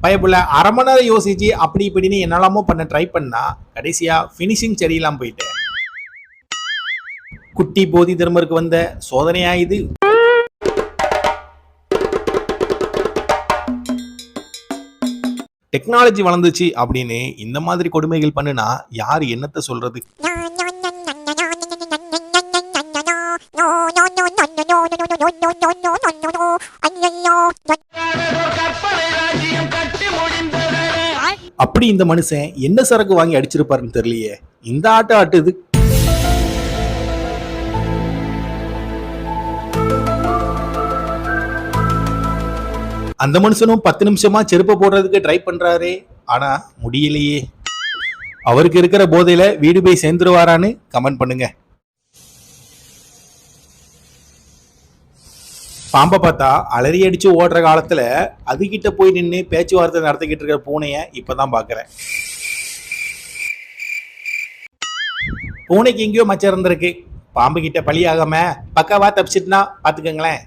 பயப்புள்ள அரை மணி நேரம் யோசிச்சு அப்படி இப்படின்னு என்னெல்லாமோ பண்ண ட்ரை பண்ணா கடைசியா ஃபினிஷிங் சரியில்லாம போயிட்டேன் குட்டி போதி தர்மருக்கு வந்த சோதனையா இது டெக்னாலஜி வளர்ந்துச்சு அப்படின்னு இந்த மாதிரி கொடுமைகள் பண்ணுனா யார் என்னத்த சொல்றது அப்படி இந்த மனுஷன் என்ன சரக்கு வாங்கி அடிச்சிருப்பாருன்னு தெரியலையே. இந்த ஆட்டு ஆட்டுது. அந்த மனுஷனும் பத்து நிமிஷமா செருப்பு போடுறதுக்கு ட்ரை பண்றாரே. ஆனா முடியலையே. அவருக்கு இருக்கிற போதையில வீடு போய் சேர்ந்துருவாரான்னு கமெண்ட் பண்ணுங்க. பாம்பை பார்த்தா அலறி அடிச்சு ஓடுற காலத்துல அதுகிட்ட போய் நின்று பேச்சுவார்த்தை நடத்திக்கிட்டு இருக்கிற பூனைய இப்பதான் பாக்குறேன். பூனைக்கு எங்கேயோ மச்சம் இருந்திருக்கு. பாம்பு கிட்ட பழியாகாம பக்காவா தப்பிச்சிட்டுனா பார்த்துக்கோங்களேன்